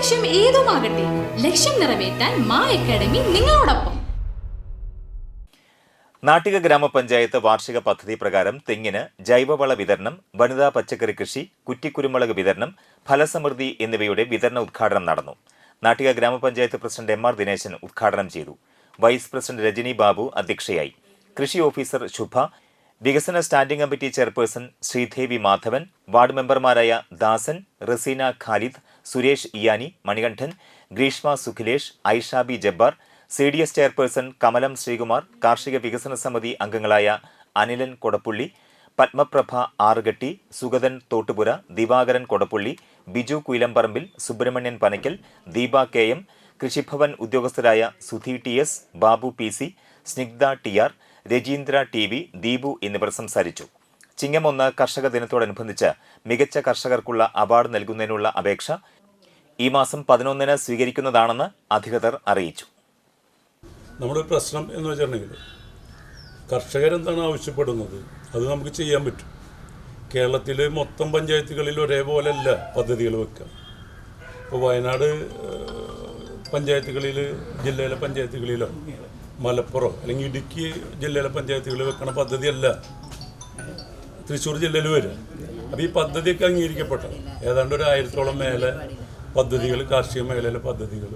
ലക്ഷ്യം ഏതുമാകട്ടെ ലക്ഷ്യം നിറവേറ്റാൻ മാ അക്കാഡമി നിങ്ങളോടൊപ്പം. നാട്ടിക ഗ്രാമപഞ്ചായത്ത് വാർഷിക പദ്ധതി പ്രകാരം തെങ്ങിന് ജൈവവള വിതരണം വനിതാ പച്ചക്കറി കൃഷി കുറ്റിക്കുരുമുളക് വിതരണം ഫലസമൃദ്ധി എന്നിവയുടെ വിതരണ ഉദ്ഘാടനം നടന്നു. നാട്ടിക ഗ്രാമപഞ്ചായത്ത് പ്രസിഡന്റ് എം ആർ ദിനേശൻ ഉദ്ഘാടനം ചെയ്തു. വൈസ് പ്രസിഡന്റ് രജനി ബാബു അധ്യക്ഷയായി. കൃഷി ഓഫീസർ ശുഭ വികസന standing committee chairperson Sreedevi Madhavan ward മെമ്പർമാരായ Dasan Raseena Khalid Suresh Iyani Manikandan Greeshma Sukhilesh Aishabi Jabbar C D S chairperson Kamalam Sreekumar കാർഷിക വികസന സമിതി അംഗങ്ങളായ Anilan Kodappully Padmaprabha ആറുകെട്ടി Sugathan Thottupura Divakaran Kodappully Biju Kuyilamparambil Subramanian Panakkal Deepa K M Krishibhavan ഉദ്യോഗസ്ഥരായ Sudhi T S Babu P C Snigdha T R Rajeendra T V Deepu എന്നിവർ സംസാരിച്ചു. ചിങ്ങം ഒന്ന് കർഷക ദിനത്തോടനുബന്ധിച്ച് മികച്ച കർഷകർക്കുള്ള അവാർഡ് നൽകുന്നതിനുള്ള അപേക്ഷ ഈ മാസം പതിനൊന്നിന് സ്വീകരിക്കുന്നതാണെന്ന് അധികൃതർ അറിയിച്ചു. നമ്മുടെ പ്രശ്നം എന്ന് വെച്ചിട്ടുണ്ടെങ്കിൽ കർഷകരെന്താണ് ആവശ്യപ്പെടുന്നത്? അത് നമുക്ക് ചെയ്യാൻ പറ്റും. കേരളത്തിൽ മൊത്തം പഞ്ചായത്തുകളിൽ ഒരേപോലെയല്ല പദ്ധതികൾ വെക്കുക. ഇപ്പോൾ വയനാട് പഞ്ചായത്തുകളിൽ ജില്ലയിലെ പഞ്ചായത്തുകളിലോ മലപ്പുറം അല്ലെങ്കിൽ ഇടുക്കി ജില്ലയിലെ പഞ്ചായത്തുകളിൽ വെക്കണ പദ്ധതിയല്ല. തൃശ്ശൂർ ജില്ലയിൽ വരും. അപ്പോൾ ഈ പദ്ധതിയൊക്കെ അംഗീകരിക്കപ്പെട്ടത് ഏതാണ്ട് ഒരു ആയിരത്തോളം മേലെ പദ്ധതികൾ കാർഷിക മേഖലയിലെ പദ്ധതികൾ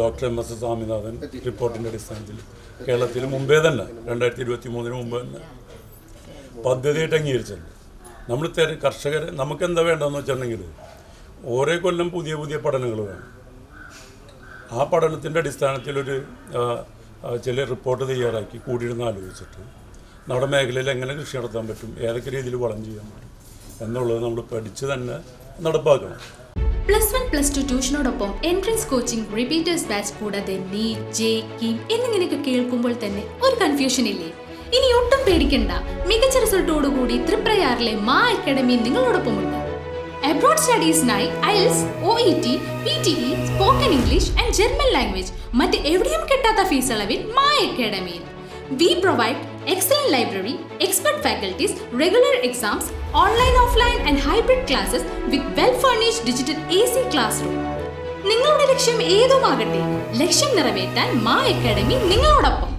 ഡോക്ടർ എം എസ് സ്വാമിനാഥൻ റിപ്പോർട്ടിന്റെ അടിസ്ഥാനത്തിൽ കേരളത്തിൽ മുമ്പേ തന്നെ രണ്ടായിരത്തി ഇരുപത്തി മൂന്നിന് മുമ്പ് തന്നെ പദ്ധതിയായിട്ട് അംഗീകരിച്ചിട്ടുണ്ട്. നമ്മൾ തെര കർഷകരെ നമുക്ക് എന്താ വേണ്ടതെന്ന് വെച്ചിട്ടുണ്ടെങ്കിൽ ഓരോ കൊല്ലം പുതിയ പുതിയ പഠനങ്ങൾ വേണം. ആ പഠനത്തിന്റെ അടിസ്ഥാനത്തിലൊരു ചില റിപ്പോർട്ട് തയ്യാറാക്കി കൂടിയിരുന്ന് ആലോചിച്ചിട്ട് നമ്മുടെ മേഖലയിൽ എങ്ങനെ കൃഷി നടത്താൻ പറ്റും ഏതൊക്കെ രീതിയിൽ വളം ചെയ്യാൻ പറ്റും എന്നുള്ളത് നമ്മൾ പഠിച്ച് തന്നെ നടപ്പാക്കണം. പ്ലസ് വൺ പ്ലസ് ടു ട്യൂഷനോടൊപ്പം എൻട്രൻസ് കോച്ചിംഗ് റിപ്പീറ്റേഴ്സ് ബാച്ച് കൂടാതെ നീറ്റ് ജെ കീം എന്നിങ്ങനെയൊക്കെ കേൾക്കുമ്പോൾ തന്നെ ഒരു കൺഫ്യൂഷൻ ഇല്ലേ? ഇനി ഒട്ടും പേടിക്കണ്ട. മികച്ച റിസൾട്ടോടുകൂടി തൃപ്രയാറിലെ മാ അക്കാഡമി നിങ്ങളോടൊപ്പമുണ്ട്. Abroad സ്റ്റഡീസിനായി IELTS O E T P T E spoken English and German language മറ്റ് എവിടെയും കിട്ടാത്ത ഫീസ് അളവിൽ Ma അക്കാഡമിയിൽ we provide excellent library, expert faculties, regular exams, online, offline and hybrid classes with well-furnished digital AC classroom. നിങ്ങളുടെ ലക്ഷ്യം ഏതുമാകട്ടെ ലക്ഷ്യം നിറവേറ്റാൻ മാ അക്കാഡമി നിങ്ങളോടൊപ്പം